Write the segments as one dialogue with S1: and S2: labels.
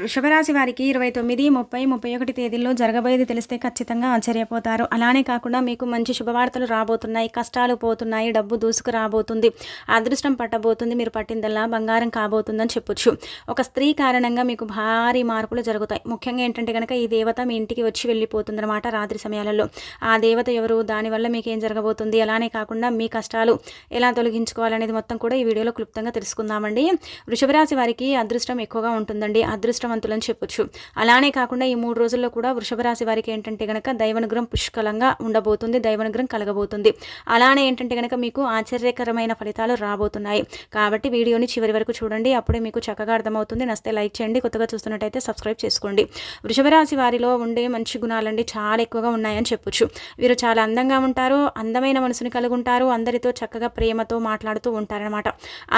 S1: వృషభరాశి వారికి ఇరవై తొమ్మిది ముప్పై ముప్పై ఒకటి తేదీల్లో జరగబోయేది తెలిస్తే ఖచ్చితంగా ఆశ్చర్యపోతారు. అలానే కాకుండా మీకు మంచి శుభవార్తలు రాబోతున్నాయి కష్టాలు పోతున్నాయి డబ్బు దూసుకు రాబోతుంది అదృష్టం పట్టబోతుంది మీరు పట్టిందల్లా బంగారం కాబోతుందని చెప్పొచ్చు. ఒక స్త్రీ కారణంగా మీకు భారీ మార్పులు జరుగుతాయి. ముఖ్యంగా ఏంటంటే కనుక ఈ దేవత మీ ఇంటికి వచ్చి వెళ్ళిపోతుందన్నమాట రాత్రి సమయాలలో. ఆ దేవత ఎవరు దానివల్ల మీకు ఏం జరగబోతుంది? అలానే కాకుండా మీ కష్టాలు ఎలా తొలగించుకోవాలనేది మొత్తం కూడా ఈ వీడియోలో క్లుప్తంగా తెలుసుకుందామండి. వృషభరాశి వారికి అదృష్టం ఎక్కువగా ఉంటుందండి. అదృష్టం అదృష్టవంతులని చెప్పొచ్చు. అలానే కాకుండా ఈ మూడు రోజుల్లో కూడా వృషభ రాశి వారికి ఏంటంటే గనక దైవనుగ్రహం పుష్కలంగా ఉండబోతుంది దైవనుగ్రహం కలగబోతుంది. అలానే ఏంటంటే గనక మీకు ఆశ్చర్యకరమైన ఫలితాలు రాబోతున్నాయి. కాబట్టి వీడియోని చివరి వరకు చూడండి. అప్పుడే మీకు చక్కగా అర్థమవుతుంది. నస్తే లైక్ చేయండి. కొత్తగా చూస్తున్నట్టయితే సబ్స్క్రైబ్ చేసుకోండి. వృషభ రాశి వారిలో ఉండే మంచి గుణాలండి చాలా ఎక్కువగా ఉన్నాయని చెప్పొచ్చు. వీరు చాలా అందంగా ఉంటారు అందమైన మనసుని కలిగి ఉంటారు అందరితో చక్కగా ప్రేమతో మాట్లాడుతూ ఉంటారనమాట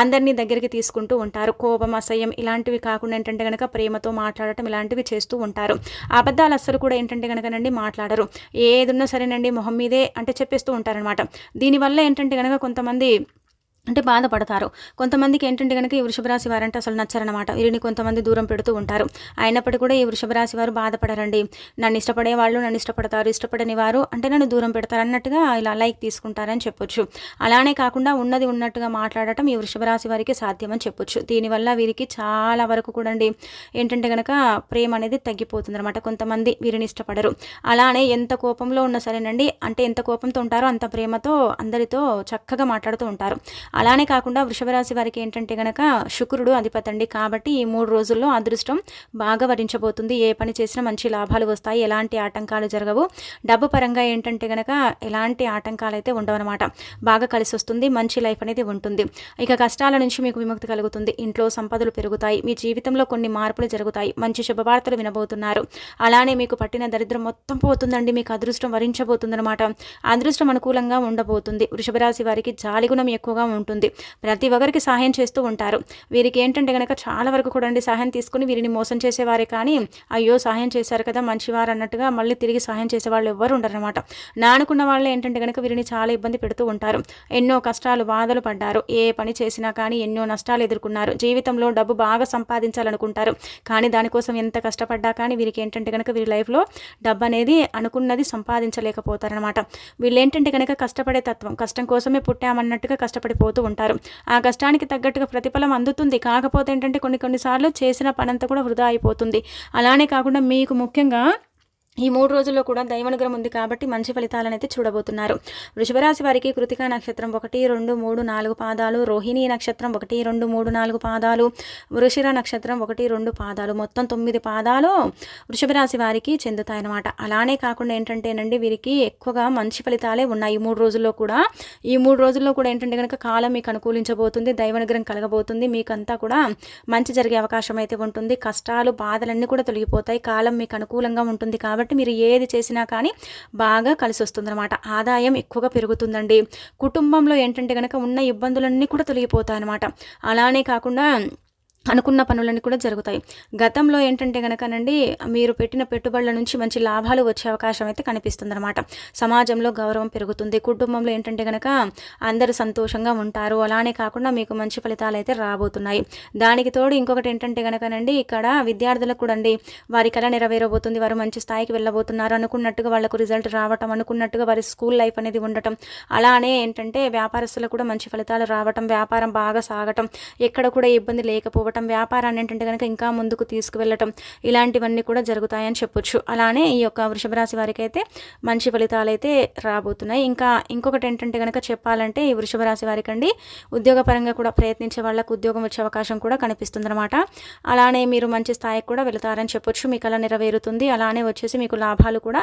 S1: అందరినీ దగ్గరికి తీసుకుంటూ ఉంటారు. కోపం అసహ్యం ఇలాంటివి కాకుండా ఏంటంటే కనుక ప్రేమతో మాట్లాడటం ఇలాంటివి చేస్తూ ఉంటారు. అబద్ధాలు అస్సలు కూడా ఏంటంటే కనుకనండి మాట్లాడరు. ఏదున్నా సరేనండి మొహం మీదే అంటే చెప్పేస్తూ ఉంటారనమాట దీనివల్ల ఏంటంటే కనుక కొంతమంది అంటే బాధపడతారు. కొంతమందికి ఏంటంటే కనుక ఈ వృషభరాశి వారంటే అసలు నచ్చరనమాట వీరిని కొంతమంది దూరం పెడుతూ ఉంటారు. అయినప్పటికీ కూడా ఈ వృషభ రాశి వారు బాధపడరండి. నన్ను ఇష్టపడే వాళ్ళు నన్ను ఇష్టపడతారు. ఇష్టపడని వారు అంటే నన్ను దూరం పెడతారు అన్నట్టుగా ఇలా లైక్ తీసుకుంటారని చెప్పొచ్చు. అలానే కాకుండా ఉన్నది ఉన్నట్టుగా మాట్లాడటం ఈ వృషభరాశి వారికి సాధ్యమని చెప్పొచ్చు. దీనివల్ల వీరికి చాలా వరకు కూడా అండి ఏంటంటే కనుక ప్రేమ అనేది తగ్గిపోతుంది అనమాట కొంతమంది వీరిని ఇష్టపడరు. అలానే ఎంత కోపంలో ఉన్నా సరేనండి అంటే ఎంత కోపంతో ఉంటారో అంత ప్రేమతో అందరితో చక్కగా మాట్లాడుతూ ఉంటారు. అలానే కాకుండా వృషభరాశి వారికి ఏంటంటే గనక శుక్రుడు అధిపతండి కాబట్టి ఈ మూడు రోజుల్లో అదృష్టం బాగా వరించబోతుంది. ఏ పని చేసినా మంచి లాభాలు వస్తాయి. ఎలాంటి ఆటంకాలు జరగవు. డబ్బు పరంగా ఏంటంటే గనక ఎలాంటి ఆటంకాలు అయితే ఉండవన్నమాట. బాగా కలిసి వస్తుంది. మంచి లైఫ్ అనేది ఉంటుంది. ఇక కష్టాల నుంచి మీకు విముక్తి కలుగుతుంది. ఇంట్లో సంపదలు పెరుగుతాయి. మీ జీవితంలో కొన్ని మార్పులు జరుగుతాయి. మంచి శుభవార్తలు వినబోతున్నారు. అలానే మీకు పట్టిన దరిద్రం మొత్తం పోతుందండి. మీకు అదృష్టం వరించబోతుందన్నమాట. అదృష్టం అనుకూలంగా ఉండబోతుంది. వృషభరాశి వారికి జాలిగుణం ఎక్కువగా ఉంటుంది. ఉంటుంది. ప్రతి ఒక్కరికి సహాయం చేస్తూ ఉంటారు. వీరికి ఏంటంటే కనుక చాలా వరకు కూడా అండి సహాయం తీసుకుని వీరిని మోసం చేసేవారే కానీ అయ్యో సహాయం చేశారు కదా మంచివారు అన్నట్టుగా మళ్ళీ తిరిగి సహాయం చేసే వాళ్ళు ఎవ్వరు ఉండరనమాట నానుకున్న వాళ్ళే ఏంటంటే కనుక వీరిని చాలా ఇబ్బంది పెడుతూ ఉంటారు. ఎన్నో కష్టాలు బాధలు పడ్డారు. ఏ పని చేసినా కానీ ఎన్నో నష్టాలు ఎదుర్కొన్నారు. జీవితంలో డబ్బు బాగా సంపాదించాలనుకుంటారు. కానీ దానికోసం ఎంత కష్టపడ్డా కానీ వీరికి ఏంటంటే కనుక వీరి లైఫ్లో డబ్బు అనేది అనుకున్నది సంపాదించలేకపోతారనమాట వీళ్ళు ఏంటంటే కనుక కష్టపడే తత్వం కష్టం కోసమే పుట్టామన్నట్టుగా కష్టపడిపోతూ ఉంటారు. ఆ కష్టానికి తగ్గట్టుగా ప్రతిఫలం అందుతుంది. కాకపోతే ఏంటంటే కొన్ని కొన్నిసార్లు చేసిన పనంతా కూడా వృధా అయిపోతుంది. అలానే కాకుండా మీకు ముఖ్యంగా ఈ మూడు రోజుల్లో కూడా దైవానుగ్రహం ఉంది కాబట్టి మంచి ఫలితాలను అయితే చూడబోతున్నారు. వృషభరాశి వారికి కృతికా నక్షత్రం ఒకటి రెండు మూడు నాలుగు పాదాలు రోహిణి నక్షత్రం ఒకటి రెండు మూడు నాలుగు పాదాలు వృషిర నక్షత్రం ఒకటి రెండు పాదాలు. మొత్తం తొమ్మిది పాదాలు వృషభరాశి వారికి చెందుతాయన్నమాట. అలానే కాకుండా ఏంటంటేనండి వీరికి ఎక్కువగా మంచి ఫలితాలే ఉన్నాయి ఈ మూడు రోజుల్లో కూడా. ఈ మూడు రోజుల్లో కూడా ఏంటంటే కనుక కాలం మీకు అనుకూలించబోతుంది దైవానుగ్రహం కలగబోతుంది మీకంతా కూడా మంచి జరిగే అవకాశం అయితే ఉంటుంది. కష్టాలు బాధలన్నీ కూడా తొలగిపోతాయి. కాలం మీకు అనుకూలంగా ఉంటుంది కాబట్టి కాబట్టి మీరు ఏది చేసినా కానీ బాగా కలిసి వస్తుందన్నమాట ఆదాయం ఎక్కువగా పెరుగుతుందండి. కుటుంబంలో ఏంటంటే కనుక ఉన్న ఇబ్బందులన్నీ కూడా తొలగిపోతాయి అనమాట అలానే కాకుండా అనుకున్న పనులన్నీ కూడా జరుగుతాయి. గతంలో ఏంటంటే కనుకనండి మీరు పెట్టిన పెట్టుబడుల నుంచి మంచి లాభాలు వచ్చే అవకాశం అయితే కనిపిస్తుంది అనమాట సమాజంలో గౌరవం పెరుగుతుంది. కుటుంబంలో ఏంటంటే కనుక అందరూ సంతోషంగా ఉంటారు. అలానే కాకుండా మీకు మంచి ఫలితాలు అయితే రాబోతున్నాయి. దానికి తోడు ఇంకొకటి ఏంటంటే కనుకనండి ఇక్కడ విద్యార్థులకు కూడా అండి వారి కళ నెరవేరబోతుంది. వారు మంచి స్థాయికి వెళ్ళబోతున్నారు. అనుకున్నట్టుగా వాళ్ళకు రిజల్ట్ రావటం అనుకున్నట్టుగా వారి స్కూల్ లైఫ్ అనేది ఉండటం. అలానే ఏంటంటే వ్యాపారస్తులకు కూడా మంచి ఫలితాలు రావటం వ్యాపారం బాగా సాగటం. ఎక్కడ కూడా ఇబ్బంది లేకపోవడం చేసుకోవటం వ్యాపారాన్ని ఏంటంటే కనుక ఇంకా ముందుకు తీసుకువెళ్ళటం ఇలాంటివన్నీ కూడా జరుగుతాయని చెప్పొచ్చు. అలానే ఈ యొక్క వృషభ రాశి వారికి అయితే మంచి ఫలితాలు అయితే రాబోతున్నాయి. ఇంకా ఇంకొకటి ఏంటంటే కనుక చెప్పాలంటే ఈ వృషభ రాశి వారికి అండి ఉద్యోగపరంగా కూడా ప్రయత్నించే వాళ్ళకు ఉద్యోగం వచ్చే అవకాశం కూడా కనిపిస్తుంది అనమాట అలానే మీరు మంచి స్థాయికి కూడా వెళతారని చెప్పొచ్చు. మీకు అలా నెరవేరుతుంది. అలానే వచ్చేసి మీకు లాభాలు కూడా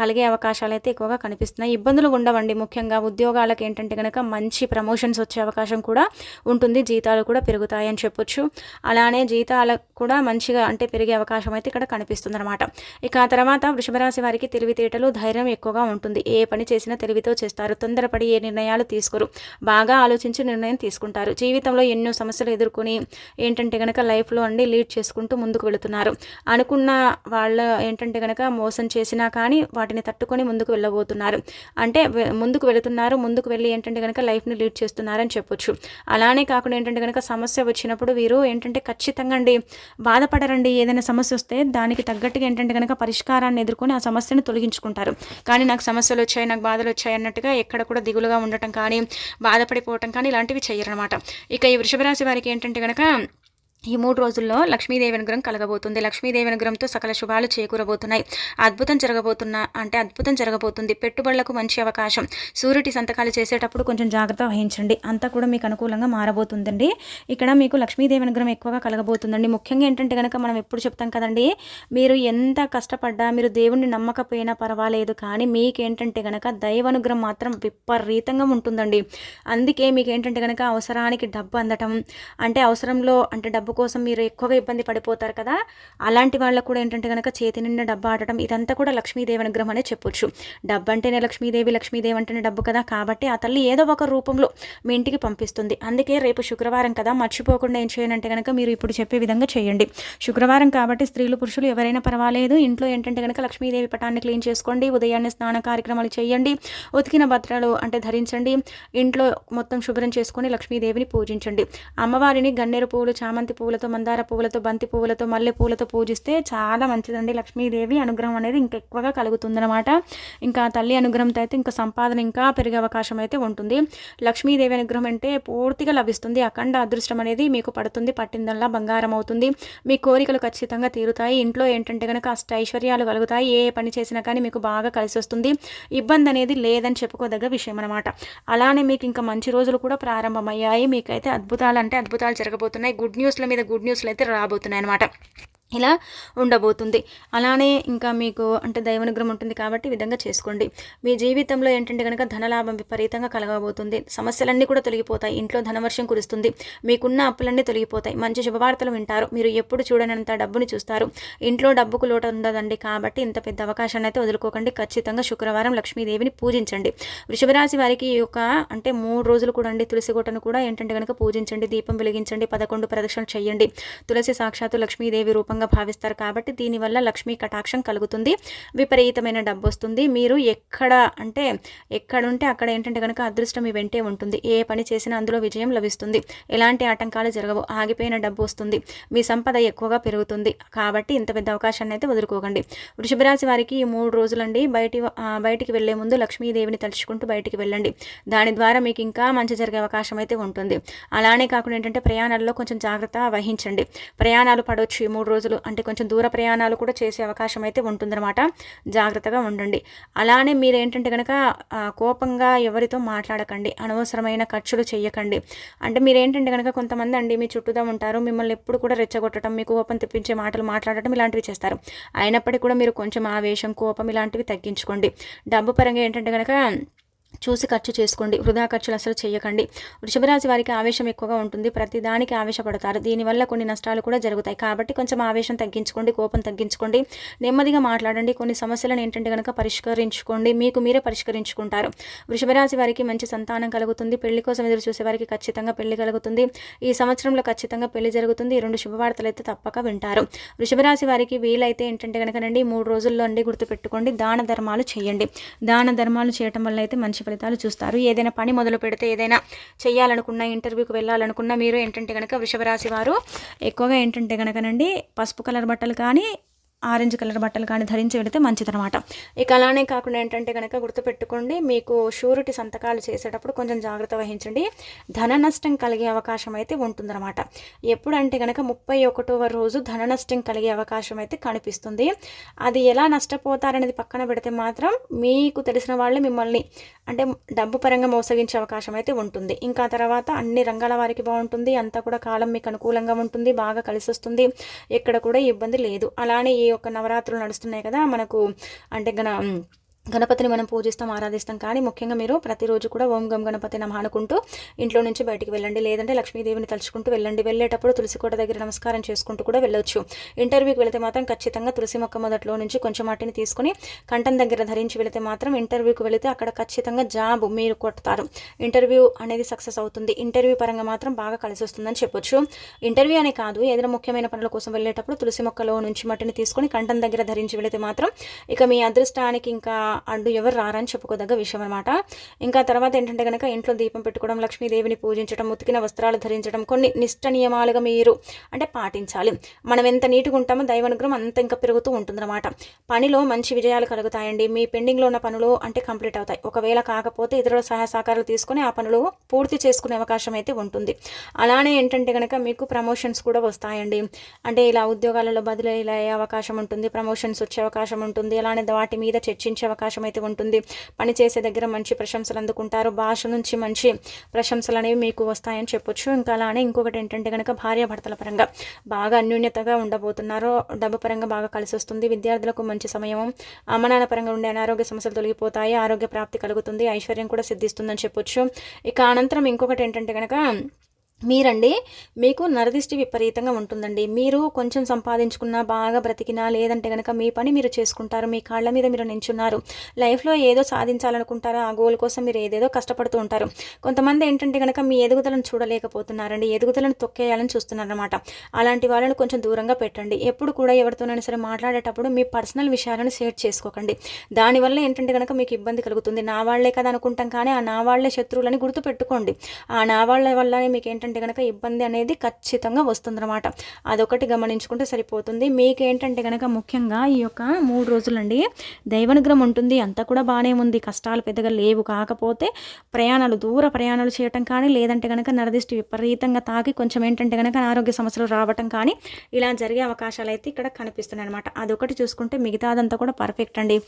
S1: కలిగే అవకాశాలు అయితే ఎక్కువగా కనిపిస్తున్నాయి. ఇబ్బందులు ఉండవండి. ముఖ్యంగా ఉద్యోగాలకు ఏంటంటే కనుక మంచి ప్రమోషన్స్ వచ్చే అవకాశం కూడా ఉంటుంది. జీతాలు కూడా పెరుగుతాయని చెప్పొచ్చు. అలానే జీతాలకు కూడా మంచిగా అంటే పెరిగే అవకాశం అయితే ఇక్కడ కనిపిస్తుంది అనమాట ఇక ఆ తర్వాత వృషభరాశి వారికి తెలివితేటలు ధైర్యం ఎక్కువగా ఉంటుంది. ఏ పని చేసినా తెలివితో చేస్తారు. తొందరపడి ఏ నిర్ణయాలు తీసుకోరు. బాగా ఆలోచించి నిర్ణయం తీసుకుంటారు. జీవితంలో ఎన్నో సమస్యలు ఎదుర్కొని ఏంటంటే కనుక లైఫ్లో అండి లీడ్ చేసుకుంటూ ముందుకు వెళుతున్నారు. అనుకున్న వాళ్ళ ఏంటంటే కనుక మోసం చేసినా కానీ వాటిని తట్టుకొని ముందుకు వెళ్ళబోతున్నారు. అంటే ముందుకు వెళుతున్నారు. ముందుకు వెళ్ళి ఏంటంటే కనుక లైఫ్ని లీడ్ చేస్తున్నారని చెప్పొచ్చు. అలానే కాకుండా ఏంటంటే కనుక సమస్య వచ్చినప్పుడు వీరు ఏంటంటే ఏంటంటే ఖచ్చితంగా అండి బాధపడరండి. ఏదైనా సమస్య వస్తే దానికి తగ్గట్టుగా ఏంటంటే కనుక పరిష్కారాన్ని ఎదుర్కొని ఆ సమస్యను తొలగించుకుంటారు. కానీ నాకు సమస్యలు వచ్చాయి నాకు బాధలు వచ్చాయి అన్నట్టుగా ఎక్కడ కూడా దిగులుగా ఉండటం కానీ బాధపడిపోవటం కానీ ఇలాంటివి చేయరనమాట ఇక ఈ వృషభరాశి వారికి ఏంటంటే కనుక ఈ మూడు రోజుల్లో లక్ష్మీదేవి అనుగ్రహం కలగబోతుంది. లక్ష్మీదేవి అనుగ్రహంతో సకల శుభాలు చేకూరబోతున్నాయి. అద్భుతం జరగబోతున్న అంటే అద్భుతం జరగబోతుంది. పెట్టుబడులకు మంచి అవకాశం. సూర్యుడి సంతకాలు చేసేటప్పుడు కొంచెం జాగ్రత్త వహించండి. అంతా కూడా మీకు అనుకూలంగా మారబోతుందండి. ఇక్కడ మీకు లక్ష్మీదేవి అనుగ్రహం ఎక్కువగా కలగబోతుందండి. ముఖ్యంగా ఏంటంటే కనుక మనం ఎప్పుడు చెప్తాం కదండి మీరు ఎంత కష్టపడ్డా మీరు దేవుణ్ణి నమ్మకపోయినా పర్వాలేదు. కానీ మీకేంటంటే కనుక దైవ అనుగ్రహం మాత్రం విపరీతంగా ఉంటుందండి. అందుకే మీకు ఏంటంటే కనుక అవసరానికి డబ్బు అందటం అంటే అవసరంలో అంటే డబ్బు డబ్బు కోసం మీరు ఎక్కువగా ఇబ్బంది పడిపోతారు కదా అలాంటి వాళ్ళకు కూడా ఏంటంటే కనుక చేతి నిండా డబ్బు ఆడటం ఇదంతా కూడా లక్ష్మీదేవి అనుగ్రహం అనే చెప్పొచ్చు. డబ్బు అంటేనే లక్ష్మీదేవి లక్ష్మీదేవి అంటేనే డబ్బు కదా కాబట్టి ఆ తల్లి ఏదో ఒక రూపంలో మీ ఇంటికి పంపిస్తుంది. అందుకే రేపు శుక్రవారం కదా మర్చిపోకుండా ఏం చేయాలంటే కనుక మీరు ఇప్పుడు చెప్పే విధంగా చేయండి. శుక్రవారం కాబట్టి స్త్రీలు పురుషులు ఎవరైనా పర్వాలేదు. ఇంట్లో ఏంటంటే కనుక లక్ష్మీదేవి పటాన్ని క్లీన్ చేసుకోండి ఉదయాన్నే స్నాన కార్యక్రమాలు చేయండి ఉతికిన భద్రలు అంటే ధరించండి ఇంట్లో మొత్తం శుభ్రం చేసుకొని లక్ష్మీదేవిని పూజించండి. అమ్మవారిని గన్నేరు పువ్వులు చామంతి పువ్వులతో మందార పువ్వులతో బంతి పువ్వులతో మల్లె పువ్వులతో పూజిస్తే చాలా మంచిదండి. లక్ష్మీదేవి అనుగ్రహం అనేది ఇంకా ఎక్కువగా కలుగుతుందనమాట ఇంకా తల్లి అనుగ్రహంతో అయితే ఇంకా సంపాదన ఇంకా పెరిగే అవకాశం అయితే ఉంటుంది. లక్ష్మీదేవి అనుగ్రహం అంటే పూర్తిగా లభిస్తుంది. అఖండ అదృష్టం అనేది మీకు పడుతుంది. పట్టిందల్లా బంగారం అవుతుంది. మీ కోరికలు ఖచ్చితంగా తీరుతాయి. ఇంట్లో ఏంటంటే కనుక అష్ట ఐశ్వర్యాలు కలుగుతాయి. ఏ పని చేసినా కానీ మీకు బాగా కలిసి వస్తుంది. ఇబ్బంది అనేది లేదని చెప్పుకోదగ్గ విషయం అనమాట అలానే మీకు ఇంకా మంచి రోజులు కూడా ప్రారంభమయ్యాయి. మీకైతే అద్భుతాలు అంటే అద్భుతాలు జరగబోతున్నాయి. గుడ్ న్యూస్లో మీద గుడ్ న్యూస్లు అయితే రాబోతున్నాయి అనమాట ఇలా ఉండబోతుంది. అలానే ఇంకా మీకు అంటే దైవనుగ్రహం ఉంటుంది కాబట్టి ఈ విధంగా చేసుకోండి. మీ జీవితంలో ఏంటంటే కనుక ధనలాభం విపరీతంగా కలగబోతుంది. సమస్యలన్నీ కూడా తొలగిపోతాయి. ఇంట్లో ధనవర్షం కురుస్తుంది. మీకున్న అప్పులన్నీ తొలగిపోతాయి. మంచి శుభవార్తలు వింటారు. మీరు ఎప్పుడు చూడనంత డబ్బుని చూస్తారు. ఇంట్లో డబ్బుకు లోటు ఉండదండి కాబట్టి ఇంత పెద్ద అవకాశాన్ని అయితే వదులుకోకండి. ఖచ్చితంగా శుక్రవారం లక్ష్మీదేవిని పూజించండి. వృషభరాశి వారికి ఈ యొక్క అంటే మూడు రోజులు కూడా అండి తులసి కోటను కూడా ఏంటంటే కనుక పూజించండి. దీపం వెలిగించండి. పదకొండు ప్రదక్షిణలు చేయండి. తులసి సాక్షాత్తు లక్ష్మీదేవి రూపంగా భావిస్తారు కాబట్టి దీనివల్ల లక్ష్మీ కటాక్షం కలుగుతుంది. విపరీతమైన డబ్బు వస్తుంది. మీరు ఎక్కడ అంటే ఎక్కడుంటే అక్కడ ఏంటంటే కనుక అదృష్టం మీ వెంటే ఉంటుంది. ఏ పని చేసినా అందులో విజయం లభిస్తుంది. ఎలాంటి ఆటంకాలు జరగవు. ఆగిపోయిన డబ్బు వస్తుంది. మీ సంపద ఎక్కువగా పెరుగుతుంది. కాబట్టి ఇంత పెద్ద అవకాశాన్ని అయితే వదులుకోకండి. వృషభరాశి వారికి ఈ మూడు రోజులండి బయటి బయటికి వెళ్ళే ముందు లక్ష్మీదేవిని తలుచుకుంటూ బయటికి వెళ్ళండి. దాని ద్వారా మీకు ఇంకా మంచి జరిగే అవకాశం అయితే ఉంటుంది. అలానే కాకుండా ఏంటంటే ప్రయాణాల్లో కొంచెం జాగ్రత్త వహించండి. ప్రయాణాలు పడవచ్చు ఈ మూడు రోజులు. అంటే కొంచెం దూర ప్రయాణాలు కూడా చేసే అవకాశం అయితే ఉంటుందన్నమాట. జాగ్రత్తగా ఉండండి. అలానే మీరు ఏంటంటే కనుక కోపంగా ఎవరితో మాట్లాడకండి. అనవసరమైన ఖర్చులు చేయకండి అంటే మీరు ఏంటంటే కనుక కొంతమంది అండి మీ చుట్టూదా ఉంటారు మిమ్మల్ని ఎప్పుడు కూడా రెచ్చగొట్టడం మీకు కోపం తెప్పించే మాటలు మాట్లాడటం ఇలాంటివి చేస్తారు. అయినప్పటికీ కూడా మీరు కొంచెం ఆవేశం కోపం ఇలాంటివి తగ్గించుకోండి. డబ్బు పరంగా ఏంటంటే కనుక చూసి ఖర్చు చేసుకోండి వృధా ఖర్చులు అసలు చేయకండి వృషభరాశి వారికి ఆవేశం ఎక్కువగా ఉంటుంది. ప్రతి దానికి ఆవేశపడతారు. దీనివల్ల కొన్ని నష్టాలు కూడా జరుగుతాయి. కాబట్టి కొంచెం ఆవేశం తగ్గించుకోండి కోపం తగ్గించుకోండి నెమ్మదిగా మాట్లాడండి. కొన్ని సమస్యలను ఏంటంటే కనుక పరిష్కరించుకోండి. మీకు మీరే పరిష్కరించుకుంటారు. వృషభరాశి వారికి మంచి సంతానం కలుగుతుంది. పెళ్ళి కోసం ఎదురు చూసే వారికి ఖచ్చితంగా పెళ్ళి కలుగుతుంది. ఈ సంవత్సరంలో ఖచ్చితంగా పెళ్ళి జరుగుతుంది. ఈ రెండు శుభవార్తలు అయితే తప్పక వింటారు. వృషభరాశి వారికి వీలైతే ఏంటంటే కనుకనండి మూడు రోజుల్లో అండి గుర్తుపెట్టుకోండి. దాన ధర్మాలు చేయండి. దాన ధర్మాలు చేయటం వల్ల అయితే మంచి ఫలితాలు చూస్తారు. ఏదైనా పని మొదలు పెడితే ఏదైనా చేయాలనుకున్నా ఇంటర్వ్యూకి వెళ్ళాలనుకున్నా మీరు ఏంటంటే కనుక వృషభరాశి వారు ఎక్కువగా ఏంటంటే కనుకనండి పసుపు కలర్ బట్టలు కానీ ఆరెంజ్ కలర్ బట్టలు కానీ ధరించి వెళితే మంచిదనమాట ఇక అలానే కాకుండా ఏంటంటే కనుక గుర్తుపెట్టుకోండి మీకు షూరిటీ సంతకాలు చేసేటప్పుడు కొంచెం జాగ్రత్త వహించండి. ధన నష్టం కలిగే అవకాశం అయితే ఉంటుందన్నమాట. ఎప్పుడంటే కనుక ముప్పై ఒకటవ రోజు ధన నష్టం కలిగే అవకాశం అయితే కనిపిస్తుంది. అది ఎలా నష్టపోతారనేది పక్కన పెడితే మాత్రం మీకు తెలిసిన వాళ్ళు మిమ్మల్ని అంటే డబ్బు పరంగా మోసగించే అవకాశం అయితే ఉంటుంది. ఇంకా తర్వాత అన్ని రంగాల వారికి బాగుంటుంది అంతా కూడా కాలం మీకు అనుకూలంగా ఉంటుంది బాగా కలిసి వస్తుంది ఎక్కడ కూడా ఇబ్బంది లేదు. అలానే ఏ ఒక నవరాత్రులు నడుస్తున్నాయి కదా మనకు అంటే గన గణపతిని మనం పూజిస్తాం ఆరాధిస్తాం. కానీ ముఖ్యంగా మీరు ప్రతిరోజు కూడా ఓం గం గణపతి నమ అనుకుంటూ ఇంట్లో నుంచి బయటికి వెళ్ళండి. లేదంటే లక్ష్మీదేవిని తలుచుకుంటూ వెళ్ళండి. వెళ్ళేటప్పుడు తులసి కోట దగ్గర నమస్కారం చేసుకుంటూ కూడా వెళ్ళొచ్చు. ఇంటర్వ్యూకి వెళితే మాత్రం ఖచ్చితంగా తులసి మొక్క మొదట్లో నుంచి కొంచెం మట్టిని తీసుకొని కంఠం దగ్గర ధరించి వెళితే మాత్రం ఇంటర్వ్యూకి వెళితే అక్కడ ఖచ్చితంగా జాబ్ మీరు కొడతారు. ఇంటర్వ్యూ అనేది సక్సెస్ అవుతుంది. ఇంటర్వ్యూ పరంగా మాత్రం బాగా కలిసి వస్తుందని చెప్పొచ్చు. ఇంటర్వ్యూ అనే కాదు ఏదైనా ముఖ్యమైన పనుల కోసం వెళ్ళేటప్పుడు తులసి మొక్కలో నుంచి మట్టిని తీసుకొని కంఠం దగ్గర ధరించి వెళితే మాత్రం ఇక మీ అదృష్టానికి ఇంకా అడ్డు ఎవరు రారని చెప్పుకోదగ్గ విషయం అనమాట ఇంకా తర్వాత ఏంటంటే కనుక ఇంట్లో దీపం పెట్టుకోవడం లక్ష్మీదేవిని పూజించడం ఉతికిన వస్త్రాలు ధరించడం కొన్ని నిష్ట నియమాలుగా మీరు అంటే పాటించాలి. మనం ఎంత నీటుగా ఉంటామో దైవానుగ్రహం అంత ఇంకా పెరుగుతూ ఉంటుందన్నమాట. పనిలో మంచి విజయాలు కలుగుతాయండి. మీ పెండింగ్లో ఉన్న పనులు అంటే కంప్లీట్ అవుతాయి. ఒకవేళ కాకపోతే ఇతరుల సహాయ సహకారాలు తీసుకుని ఆ పనులు పూర్తి చేసుకునే అవకాశం అయితే ఉంటుంది. అలానే ఏంటంటే కనుక మీకు ప్రమోషన్స్ కూడా వస్తాయండి. అంటే ఇలా ఉద్యోగాలలో బదిలీ అయ్యే అవకాశం ఉంటుంది ప్రమోషన్స్ వచ్చే అవకాశం ఉంటుంది. అలానే వాటి మీద చర్చించే అవకాశం అవకాశం అయితే ఉంటుంది. పని చేసే దగ్గర మంచి ప్రశంసలు అందుకుంటారు. భాష నుంచి మంచి ప్రశంసలు అనేవి మీకు వస్తాయని చెప్పొచ్చు. ఇంకా అలానే ఇంకొకటి ఏంటంటే కనుక భార్యాభర్తల పరంగా బాగా అన్యూన్యతగా ఉండబోతున్నారు డబ్బు పరంగా బాగా కలిసి వస్తుంది. విద్యార్థులకు మంచి సమయం అమ్మనాన్న పరంగా ఉండే అనారోగ్య సమస్యలు తొలగిపోతాయి. ఆరోగ్య ప్రాప్తి కలుగుతుంది. ఐశ్వర్యం కూడా సిద్ధిస్తుందని చెప్పొచ్చు. ఇక అనంతరం ఇంకొకటి ఏంటంటే కనుక మీరండి మీకు నరదిష్టి విపరీతంగా ఉంటుందండి. మీరు కొంచెం సంపాదించుకున్నా బాగా బ్రతికినా లేదంటే కనుక మీ పని మీరు చేసుకుంటారు మీ కాళ్ళ మీద మీరు నించున్నారు లైఫ్లో ఏదో సాధించాలనుకుంటారో ఆ గోల్ కోసం మీరు ఏదేదో కష్టపడుతూ ఉంటారు. కొంతమంది ఏంటంటే కనుక మీ ఎదుగుదలను చూడలేకపోతున్నారండి ఎదుగుదలను తొక్కేయాలని చూస్తున్నారనమాట అలాంటి వాళ్ళని కొంచెం దూరంగా పెట్టండి. ఎప్పుడు కూడా ఎవరితోనైనా సరే మాట్లాడేటప్పుడు మీ పర్సనల్ విషయాలను షేర్ చేసుకోకండి. దానివల్ల ఏంటంటే కనుక మీకు ఇబ్బంది కలుగుతుంది. నా వాళ్ళే కదా అనుకుంటాం కానీ ఆ నా వాళ్ళే శత్రువులని గుర్తుపెట్టుకోండి. ఆ నా వాళ్ళ వల్లనే మీకు ఏంటంటే ఏంటంటే కనుక ఇబ్బంది అనేది ఖచ్చితంగా వస్తుందన్నమాట. అదొకటి గమనించుకుంటే సరిపోతుంది. మీకు ఏంటంటే కనుక ముఖ్యంగా ఈ యొక్క మూడు రోజులండి దైవనుగ్రహం ఉంటుంది. అంతా కూడా బాగానే ఉంది. కష్టాలు పెద్దగా లేవు. కాకపోతే ప్రయాణాలు దూర ప్రయాణాలు చేయటం కానీ లేదంటే కనుక నరదిష్టి విపరీతంగా తాకి కొంచెం ఏంటంటే కనుక ఆరోగ్య సమస్యలు రావటం కానీ ఇలా జరిగే అవకాశాలు అయితే ఇక్కడ కనిపిస్తున్నాయి అనమాట అదొకటి చూసుకుంటే మిగతాదంతా కూడా పర్ఫెక్ట్ అండి.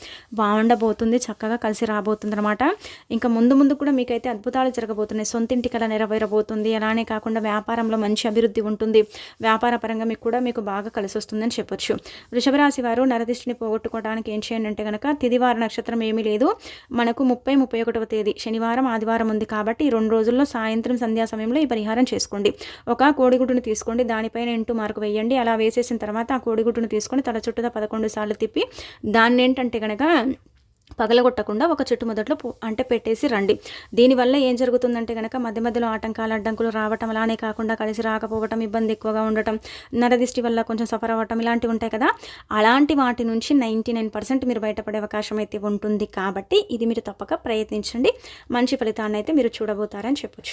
S1: బాగుండబోతుంది. చక్కగా కలిసి రాబోతుంది అనమాట ఇంకా ముందు ముందు కూడా మీకైతే అద్భుతాలు జరగబోతున్నాయి. సొంతింటి కళ నెరవేరబోతుంది. అలానే కాకుండా వ్యాపారంలో మంచి అభివృద్ధి ఉంటుంది. వ్యాపార పరంగా మీకు కూడా మీకు బాగా కలిసి వస్తుందని చెప్పొచ్చు. వృషభరాశి వారు నరదిష్టిని పోగొట్టుకోవడానికి ఏం చేయండి అంటే కనుక తిదివార నక్షత్రం ఏమీ లేదు. మనకు ముప్పై ముప్పై ఒకటవ తేదీ శనివారం ఆదివారం ఉంది కాబట్టి ఈ రెండు రోజుల్లో సాయంత్రం సంధ్యా సమయంలో ఈ పరిహారం చేసుకోండి. ఒక కోడిగుడ్డును తీసుకోండి. దానిపైన ఇంటూ మార్కు వేయండి. అలా వేసేసిన తర్వాత ఆ కోడిగుడ్డును తీసుకొని తల చుట్టూ పదకొండు సార్లు తిప్పి దాన్ని ఏంటంటే కనుక పగలగొట్టకుండా ఒక చెట్టు మొదట్లో అంటే పెట్టేసి రండి. దీనివల్ల ఏం జరుగుతుందంటే కనుక మధ్య మధ్యలో ఆటంకాలు అడ్డంకులు రావటం అలానే కాకుండా కలిసి రాకపోవటం ఇబ్బంది ఎక్కువగా ఉండటం నరదిష్టి వల్ల కొంచెం సఫర్ అవ్వటం ఇలాంటివి ఉంటాయి కదా. అలాంటి వాటి నుంచి నైంటీ నైన్ పర్సెంట్ మీరు బయటపడే అవకాశం అయితే ఉంటుంది కాబట్టి ఇది మీరు తప్పక ప్రయత్నించండి. మంచి ఫలితాన్ని అయితే మీరు చూడబోతారని చెప్పొచ్చు.